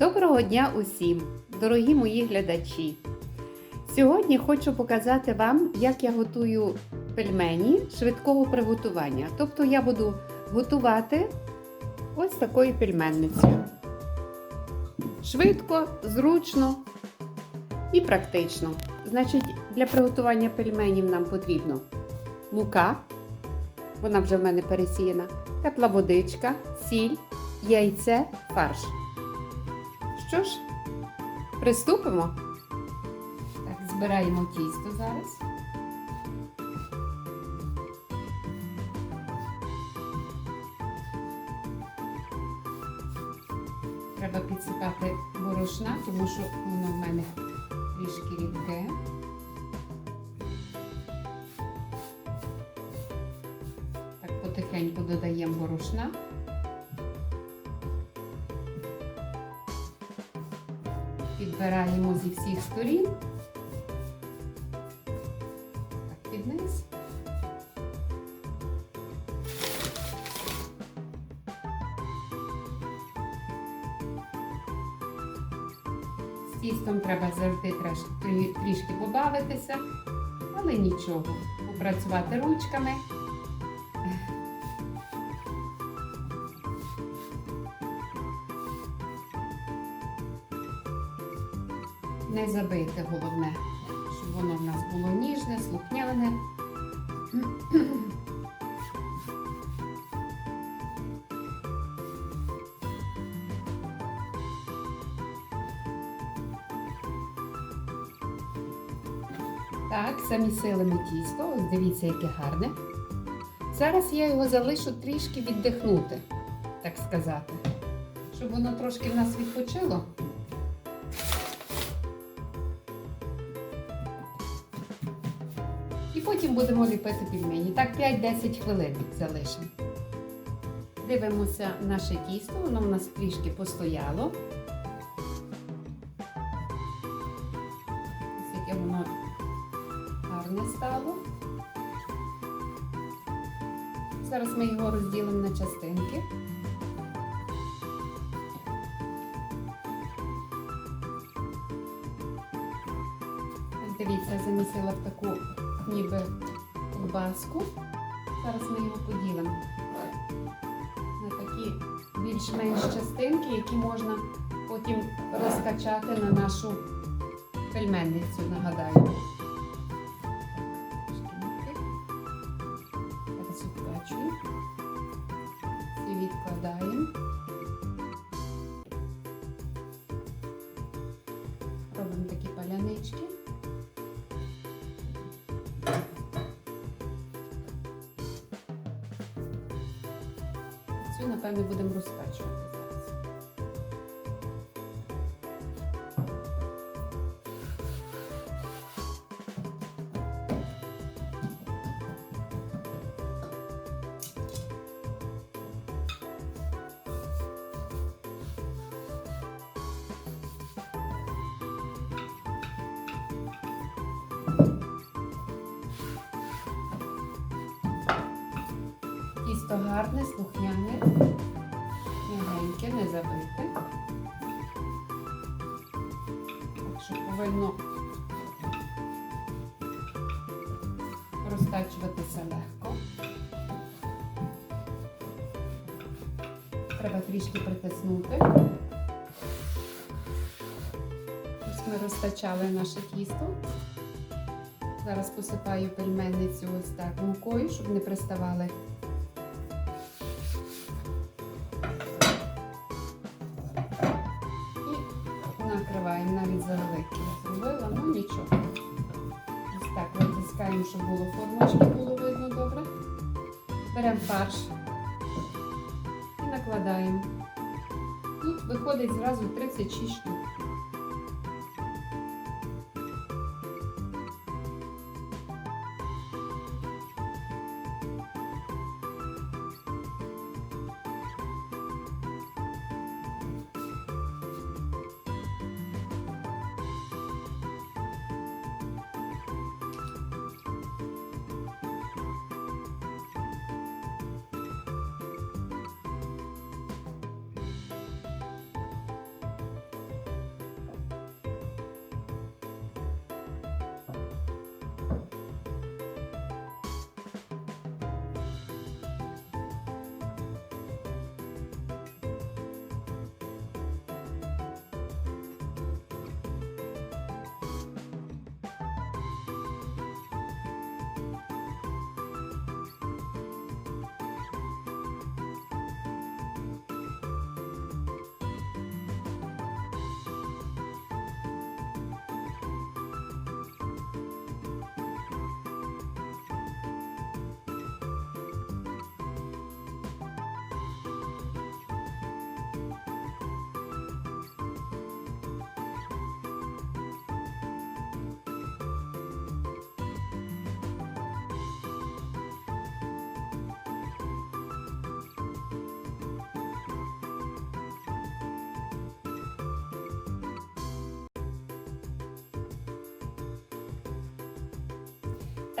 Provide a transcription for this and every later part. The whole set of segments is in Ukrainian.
Доброго дня усім, дорогі мої глядачі! Сьогодні хочу показати вам, як я готую пельмені швидкого приготування. Тобто я буду готувати ось такою пельменницею. Швидко, зручно і практично. Значить, для приготування пельменів нам потрібно мука, вона вже в мене пересіяна, тепла водичка, сіль, яйце, фарш. Що ж, приступимо. Так, збираємо тісто зараз. Треба підсипати борошна, тому що воно в мене трішки рідке. Так, потихеньку додаємо борошна. Підбираємо зі всіх сторін. Так, під низ. З тістом треба завжди трішки побавитися, але нічого. Попрацювати ручками. Не забити головне, щоб воно в нас було ніжне, слухняне. Так, самі силами тісто, ось дивіться, яке гарне. Зараз я його залишу трішки віддихнути, так сказати, щоб воно трошки в нас відпочило. І потім будемо ліпити пельмені. Так, 5-10 хвилин залишимо. Дивимося наше тісто, воно в нас трішки постояло. Ось яке воно гарне стало. Зараз ми його розділимо на частинки. Дивіться, я замісила в таку ніби колбаску. Зараз ми його поділимо на такі більш-менш частинки, які можна потім розкачати на нашу пельменницю, нагадаю. Цю, напевно, будемо розкачувати зараз. Тісто гарне, слухняне, не. Так повинно розтачуватися легко. Треба трішки притиснути. Ось ми розтачали наше тісто. Зараз посипаю пельменницю ось так мукою, щоб не приставали навіть. Зробила, ну нічого. Ось так витискаємо, щоб було формочки, було видно добре. Беремо фарш і накладаємо. Тут виходить зразу 36 штук.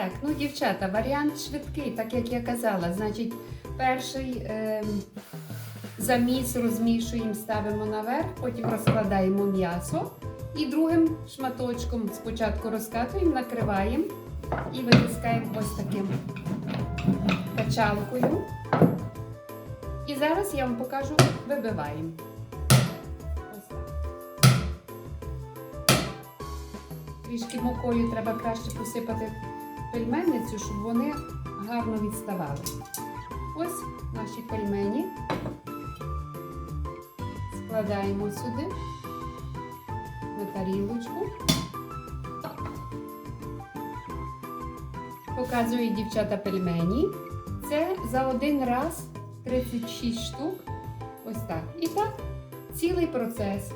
Так, ну дівчата, варіант швидкий, так як я казала. Значить, перший ем, заміс розмішуємо, ставимо наверх, потім розкладаємо м'ясо. І другим шматочком спочатку розкатуємо, накриваємо і витискаємо ось таким качалкою. І зараз я вам покажу, вибиваємо. Трішки мукою треба краще посипати пельменницю, щоб вони гарно відставали. Ось наші пельмені. Складаємо сюди на тарілочку. Показую дівчата пельмені. Це за один раз 36 штук. Ось так. І так, цілий процес.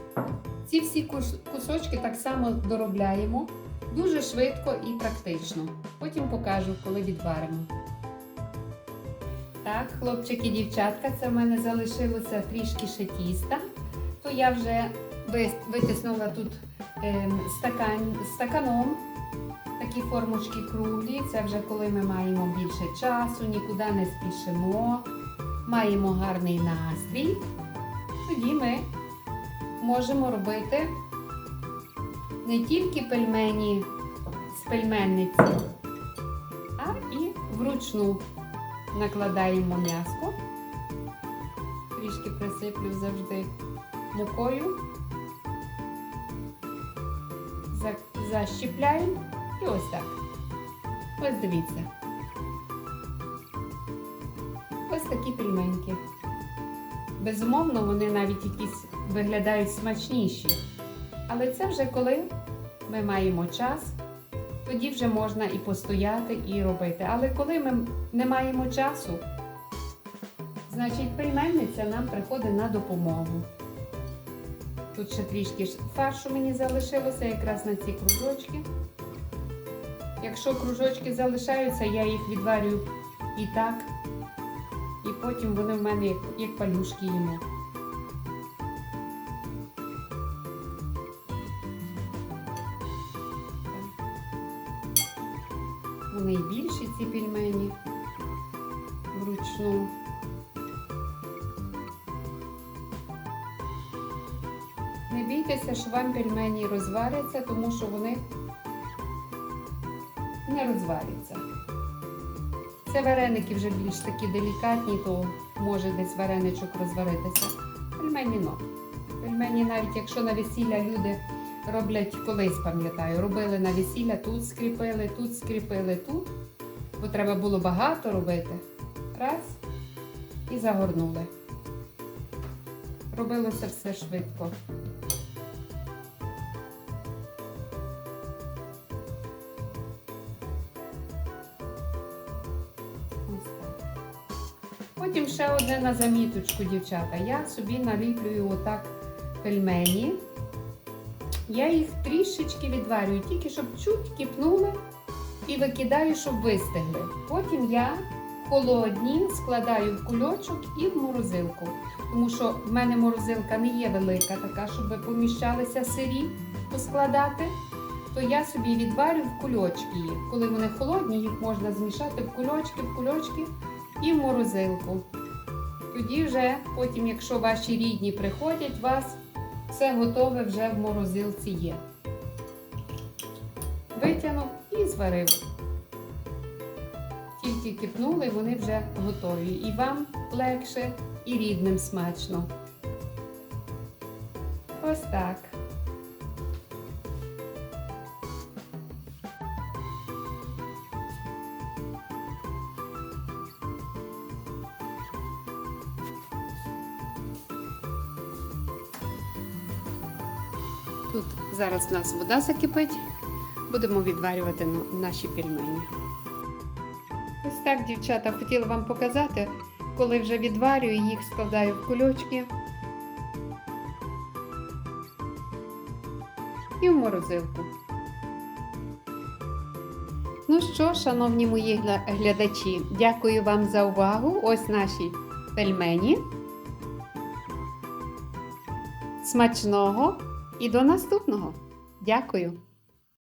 Ці всі кусочки так само доробляємо дуже швидко і практично. Потім покажу, коли відваримо. Так, хлопчики, дівчатка, це в мене залишилося трішки ще тіста. То я вже витиснула тут ем, стакан, стаканом такі формочки круглі. Це вже коли ми маємо більше часу, нікуди не спішимо, маємо гарний настрій. Тоді ми можемо робити не тільки пельмені з пельменниці, а і вручну накладаємо м'яско. Трішки присиплю завжди мукою. Защіпляємо і ось так. Ось дивіться. Ось такі пельменьки. Безумовно, вони навіть якісь виглядають смачніші. Але це вже коли ми маємо час, тоді вже можна і постояти, і робити. Але коли ми не маємо часу, значить пельменниця нам приходить на допомогу. Тут ще трішки фаршу мені залишилося якраз на ці кружочки. Якщо кружочки залишаються, я їх відварю і так, і потім вони в мене як, як палюшки їмо. Пельмені вручну. Не бійтеся, що вам пельмені розваряться, тому що вони не розваряться. Це вареники вже більш такі делікатні, то може десь вареничок розваритися. Пельмені но. Пельмені, навіть якщо на весілля люди роблять колись, пам'ятаю, робили на весілля, тут скріпили, тут скріпили, тут, бо треба було багато робити. Раз і загорнули. Робилося все швидко. Потім ще одне на заміточку, дівчата. Я собі наліплюю отак пельмені. Я їх трішечки відварюю, тільки щоб чуть кипнули і викидаю, щоб вистигли. Потім я холодні складаю в кульочок і в морозилку. Тому що в мене морозилка не є велика, така, щоб поміщалися сирі поскладати. То я собі відварю в кульочки. Коли вони холодні, їх можна змішати в кульочки, в кульочки і в морозилку. Тоді вже потім, якщо ваші рідні приходять, у вас все готове вже в морозилці є. Витягнув і зварив. Тільки кипнули, вони вже готові. І вам легше, і рідним смачно. Ось так. Тут зараз в нас вода закипить, будемо відварювати наші пельмені. Ось так, дівчата, хотіла вам показати, коли вже відварюю, їх складаю в кульочки і в морозилку. Ну що, шановні мої глядачі, дякую вам за увагу. Ось наші пельмені. Смачного і до наступного. Дякую!